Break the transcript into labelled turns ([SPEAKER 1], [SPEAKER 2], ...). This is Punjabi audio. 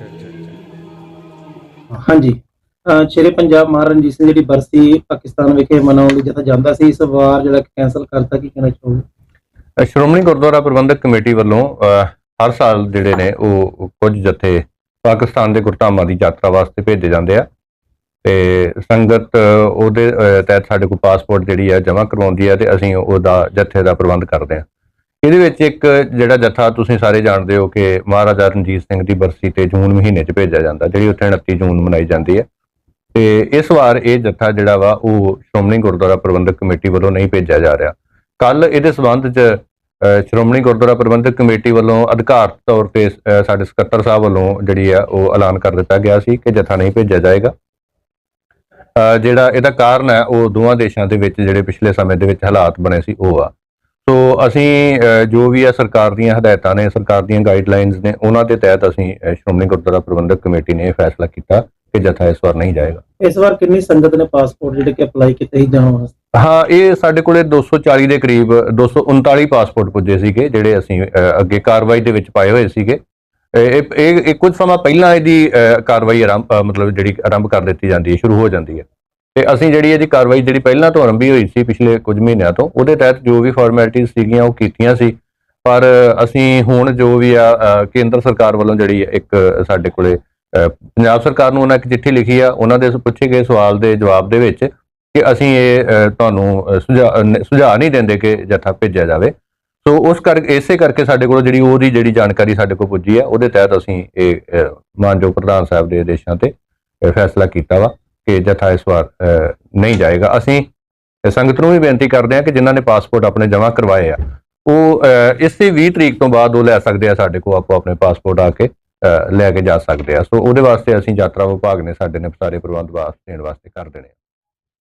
[SPEAKER 1] ਅੱਛਾ ਅੱਛਾ ਅੱਛਾ
[SPEAKER 2] ਹਾਂਜੀ। ਅਹ ਸ਼ੇਰੇ ਪੰਜਾਬ ਮਹਾਰਾਜਾ ਰਣਜੀਤ ਸਿੰਘ ਜਿਹੜੀ ਬਰਸੀ ਪਾਕਿਸਤਾਨ ਵਿਖੇ ਮਨਾਉਣ ਲਈ ਜਥਾ ਜਾਂਦਾ ਸੀ ਇਸ ਵਾਰ ਜਿਹੜਾ ਕੈਨਸਲ ਕਰਤਾ ਕੀ ਕਹਿਣਾ ਚਾਹੋਗੇ?
[SPEAKER 3] ਅ, ਸ਼੍ਰੋਮਣੀ ਗੁਰਦੁਆਰਾ ਪ੍ਰਬੰਧਕ ਕਮੇਟੀ ਵੱਲੋਂ ਅ, ਹਰ ਸਾਲ ਜਿਹੜੇ ਨੇ ਉਹ ਕੁਝ ਜਥੇ ਪਾਕਿਸਤਾਨ ਦੇ ਗੁਰਧਾਮਾਂ ਦੀ ਯਾਤਰਾ ਵਾਸਤੇ ਭੇਜੇ ਜਾਂਦੇ ਆ। ਤੇ ਸੰਗਤ ਅ, ਉਹਦੇ ਅ, ਤਹਿਤ ਸਾਡੇ ਕੋਲ ਪਾਸਪੋਰਟ ਜਿਹੜੀ ਆ ਜਮ੍ਹਾਂ ਕਰਵਾਉਂਦੀ ਹੈ ਤੇ ਅਸੀਂ ਉਹਦਾ ਜਥੇ ਦਾ ਪ੍ਰਬੰਧ ਕਰਦੇ ਹਾਂ ਇਹਦੇ ਵਿੱਚ ਇੱਕ ਜਿਹੜਾ ਜਥਾ ਤੁਸੀਂ ਸਾਰੇ ਜਾਣਦੇ ਹੋ ਕਿ ਮਹਾਰਾਜਾ ਰਣਜੀਤ ਸਿੰਘ ਦੀ ਬਰਸੀ ਤੇ ਜੂਨ ਮਹੀਨੇ 'ਚ ਭੇਜਿਆ ਜਾਂਦਾ, ਜਿਹੜੀ ਉੱਥੇ 29 ਜੂਨ ਮਨਾਈ ਜਾਂਦੀ ਹੈ। ਤੇ ਇਸ ਵਾਰ ਇਹ ਜਥਾ ਜਿਹੜਾ ਵਾ, ਉਹ ਸ਼੍ਰੋਮਣੀ ਗੁਰਦੁਆਰਾ ਪ੍ਰਬੰਧਕ ਕਮੇਟੀ ਵੱਲੋਂ ਨਹੀਂ ਭੇਜਿਆ ਜਾ ਰਿਹਾ। ਕੱਲ ਇਹਦੇ ਸਬੰਧ 'ਚ ਸ਼੍ਰੋਮਣੀ ਗੁਰਦੁਆਰਾ ਪ੍ਰਬੰਧਕ ਕਮੇਟੀ ਵੱਲੋਂ ਅਧਿਕਾਰਤ ਤੌਰ ਤੇ ਸਾਡੇ ਸਕੱਤਰ ਸਾਹਿਬ ਵੱਲੋਂ ਜਿਹੜੀ ਆ, ਉਹ ਐਲਾਨ ਕਰ ਦਿੱਤਾ ਗਿਆ ਸੀ ਕਿ ਜਥਾ ਨਹੀਂ ਭੇਜਿਆ ਜਾਏਗਾ। ਜਿਹੜਾ ਇਹਦਾ ਕਾਰਨ ਹੈ, ਉਹ ਦੋਵਾਂ ਦੇਸ਼ਾਂ ਦੇ ਵਿੱਚ ਜਿਹੜੇ ਪਿਛਲੇ ਸਮੇਂ ਦੇ ਵਿੱਚ ਹਾਲਾਤ ਬਣੇ ਸੀ, ਉਹ ਆ। ਸੋ ਅਸੀਂ ਜੋ ਵੀ ਆ ਸਰਕਾਰ ਦੀਆਂ ਹਦਾਇਤਾਂ ਨੇ ਸਰਕਾਰ ਦੀਆਂ ਗਾਈਡਲਾਈਨਸ ਨੇ ਉਹਨਾਂ ਦੇ ਤਹਿਤ ਅਸੀਂ ਸ਼੍ਰੋਮਣੀ ਗੁਰਦੁਆਰਾ ਪ੍ਰਬੰਧਕ ਕਮੇਟੀ ਨੇ ਇਹ ਫੈਸਲਾ ਕੀਤਾ ਕਿ ਜਥਾ ਇਸ ਵਾਰ ਨਹੀਂ ਜਾਏਗਾ।
[SPEAKER 2] ਇਸ ਵਾਰ ਕਿੰਨੀ ਸੰਗਤ ਨੇ ਪਾਸਪੋਰਟ ਜਿਹੜੇ ਕਿ ਅਪਲਾਈ ਕੀਤੇ ਸੀ ਜਾਣ ਵਾਸਤੇ
[SPEAKER 3] ਹਾਂ ਇਹ ਸਾਡੇ ਕੋਲੇ 240 ਦੇ ਕਰੀਬ 239 ਪਾਸਪੋਰਟ ਪੁੱਜੇ ਸੀਗੇ ਜਿਹੜੇ ਅਸੀਂ ਅੱਗੇ ਕਾਰਵਾਈ ਦੇ ਵਿੱਚ ਪਾਏ ਹੋਏ ਸੀਗੇ। ਇਹ ਇਹ- ਕੁਝ ਸਮਾਂ ਪਹਿਲਾਂ ਇਹਦੀ ਕਾਰਵਾਈ ਆਰੰਭ ਮਤਲਬ ਜਿਹੜੀ ਆਰੰਭ ਕਰ ਦਿੱਤੀ ਜਾਂਦੀ ਹੈ ਸ਼ੁਰੂ ਹੋ ਜਾਂਦੀ ਹੈ। ਤੇ ਅਸੀਂ ਜਿਹੜੀ ਇਹਦੀ ਕਾਰਵਾਈ ਜਿਹੜੀ ਪਹਿਲਾਂ ਤੋਂ ਆਰੰਭੀ ਹੋਈ ਸੀ ਪਿਛਲੇ ਕੁਝ ਮਹੀਨਿਆਂ ਤੋਂ, ਉਹਦੇ ਤਹਿਤ ਜੋ ਵੀ ਫਾਰਮੈਲਿਟੀਆਂ ਸੀਗੀਆਂ ਉਹ ਕੀਤੀਆਂ ਸੀ। ਪਰ ਅਸੀਂ ਹੁਣ ਜੋ ਵੀ ਆ ਕੇਂਦਰ ਸਰਕਾਰ ਵੱਲੋਂ ਜਿਹੜੀ ਇੱਕ ਸਾਡੇ ਕੋਲੇ ਪੰਜਾਬ ਸਰਕਾਰ ਨੂੰ ਉਹਨਾਂ ਇੱਕ ਚਿੱਠੀ ਲਿਖੀ ਆ, ਉਹਨਾਂ ਦੇ ਪੁੱਛੇ ਗਏ ਸਵਾਲ ਦੇ ਜਵਾਬ ਦੇ ਵਿੱਚ ਕਿ ਅਸੀਂ ਇਹ ਤੁਹਾਨੂੰ ਸੁਝਾਅ ਸੁਝਾਅ ਨਹੀਂ ਦਿੰਦੇ ਕਿ ਜਥਾ ਭੇਜਿਆ ਜਾਵੇ। ਸੋ ਉਸ ਕਰਕੇ ਇਸੇ ਕਰਕੇ ਸਾਡੇ ਕੋਲ ਜਿਹੜੀ ਉਹਦੀ ਜਿਹੜੀ ਜਾਣਕਾਰੀ ਸਾਡੇ ਕੋਲ ਪੁੱਜੀ ਆ, ਉਹਦੇ ਤਹਿਤ ਅਸੀਂ ਇਹ ਮਾਨਯੋਗ ਪ੍ਰਧਾਨ ਸਾਹਿਬ ਦੇ ਆਦੇਸ਼ਾਂ ਤੇ ਫੈਸਲਾ ਕੀਤਾ ਵਾ। ਕਿ ਜਥਾ ਇਸ ਵਾਰ ਨਹੀਂ ਜਾਏਗਾ। ਅਸੀਂ ਸੰਗਤ ਨੂੰ ਵੀ ਬੇਨਤੀ ਕਰਦੇ ਹਾਂ ਕਿ ਜਿਨ੍ਹਾਂ ਨੇ ਪਾਸਪੋਰਟ ਆਪਣੇ ਜਮ੍ਹਾਂ ਕਰਵਾਏ ਆ ਉਹ ਅ, ਇਸੇ 20 ਤਰੀਕ ਤੋਂ ਬਾਅਦ ਉਹ ਲੈ ਸਕਦੇ ਆ ਸਾਡੇ ਕੋਲ ਆਪੋ ਆਪਣੇ ਪਾਸਪੋਰਟ ਆ ਕੇ ਅ, ਲੈ ਕੇ ਜਾ ਸਕਦੇ ਆ। ਸੋ ਉਹਦੇ ਵਾਸਤੇ ਅਸੀਂ ਯਾਤਰਾ ਵਿਭਾਗ ਨੇ ਸਾਡੇ ਨੇ ਸਾਰੇ ਪ੍ਰਬੰਧ ਵਾਸਤੇ ਦੇਣ ਵਾਸਤੇ ਕਰ ਦੇਣੇ ਆ।